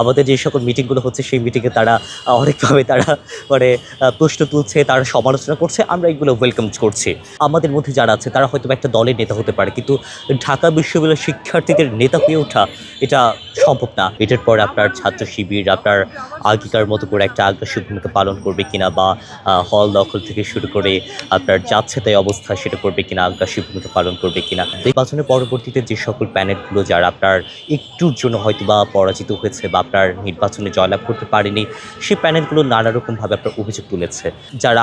আমাদের যে সকল মিটিংগুলো হচ্ছে, সেই মিটিংয়ে তারা অনেকভাবে তারা মানে প্রশ্ন তুলছে, তারা সমালোচনা করছে, আমরা এগুলো ওয়েলকাম করছি। আমাদের মধ্যে যারা আছে, তারা হয়তো একটা দলের নেতা হতে পারে, কিন্তু ঢাকা বিশ্ববিদ্যালয়ের শিক্ষার্থীদের নেতা হয়ে ওঠা, এটা সম্ভব না। এটার পরে আপনার ছাত্র শিবির, আপনার আগেকার মতো করে একটা আগ্রাসী ভূমিকা পালন করবে কিনা বা হল দখল থেকে শুরু করে আপনার যাচ্ছে তাই অবস্থা, সেটা করবে কিনা, আগ্রাসী ভূমিকা পালন করবে কিনা। নির্বাচনের পরবর্তীতে যে সকল প্যানেলগুলো যারা আপনার একটুর জন্য হয়তো বা পরাজিত হয়েছে বা আপনার নির্বাচনে জয়লাভ করতে পারেনি, সেই প্যানেলগুলো নানা রকমভাবে আপনার অভিযোগ তুলেছে। যারা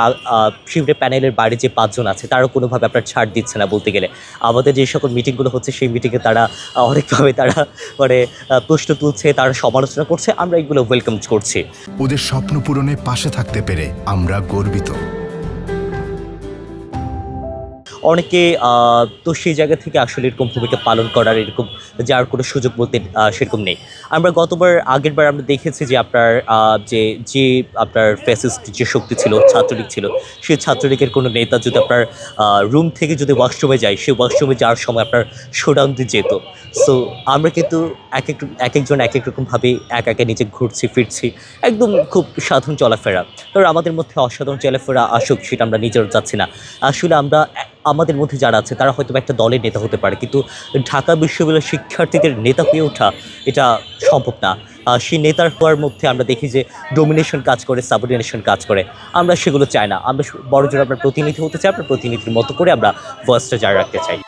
শিবিরের প্যানেলের বাইরে যে পাঁচজন আছে তারাও কোনোভাবে আপনার ছাড় দিচ্ছে না বলতে গেলে। আমাদের যে সকল মিটিংগুলো হচ্ছে, সেই মিটিংয়ে তারা অনেকভাবে তারা মানে প্রশ্ন তুলছে, তারা সমালোচনা করছে, আমরা এগুলো ওয়েলকাম করছি। ওদের স্বপ্ন পূরণে পাশে থাকতে পেরে আমরা গর্বিত। অনেকে তো সেই জায়গা থেকে আসলে এরকম ভূমিকা পালন করার এরকম যার কোনো সুযোগ বলতে সেরকম নেই। আমরা গতবার আগের বার আমরা দেখেছি যে আপনার যে যে আপনার ফ্যাসিস্ট যে শক্তি ছিল, ছাত্রলীগ ছিল, সেই ছাত্রলীগের কোনো নেতা যদি আপনার রুম থেকে যদি ওয়াশরুমে যায়, সেই ওয়াশরুমে যাওয়ার সময় আপনার শোডাউন দিয়ে যেত। সো আমরা কিন্তু এক এক এক একজন এক এক রকমভাবে এক একে নিজে ঘুরছি, ফিরছি, একদম খুব সাধারণ চলাফেরা। কারণ আমাদের মধ্যে অসাধারণ চলাফেরা আসুক, সেটা আমরা নিজের যাচ্ছি না। আসলে আমরা আমাদের মধ্যে যারা আছে, তারা হয়তো একটা দলের নেতা হতে পারে। কিন্তু ঢাকা বিশ্ববিদ্যালয়ের শিক্ষার্থীদের নেতা হয়ে ওঠা এটা সম্ভব না। সেই নেতার হওয়ার মধ্যে আমরা দেখি যে ডোমিনেশন কাজ করে সাবঅর্ডিনেশন কাজ করে। আমরা সেগুলো চাই না। আমরা বড় জোর আপনার প্রতিনিধি হতে চাই, আমরা প্রতিনিধির মতো করে আমরা ভয়েসটা জারি রাখতে চাই।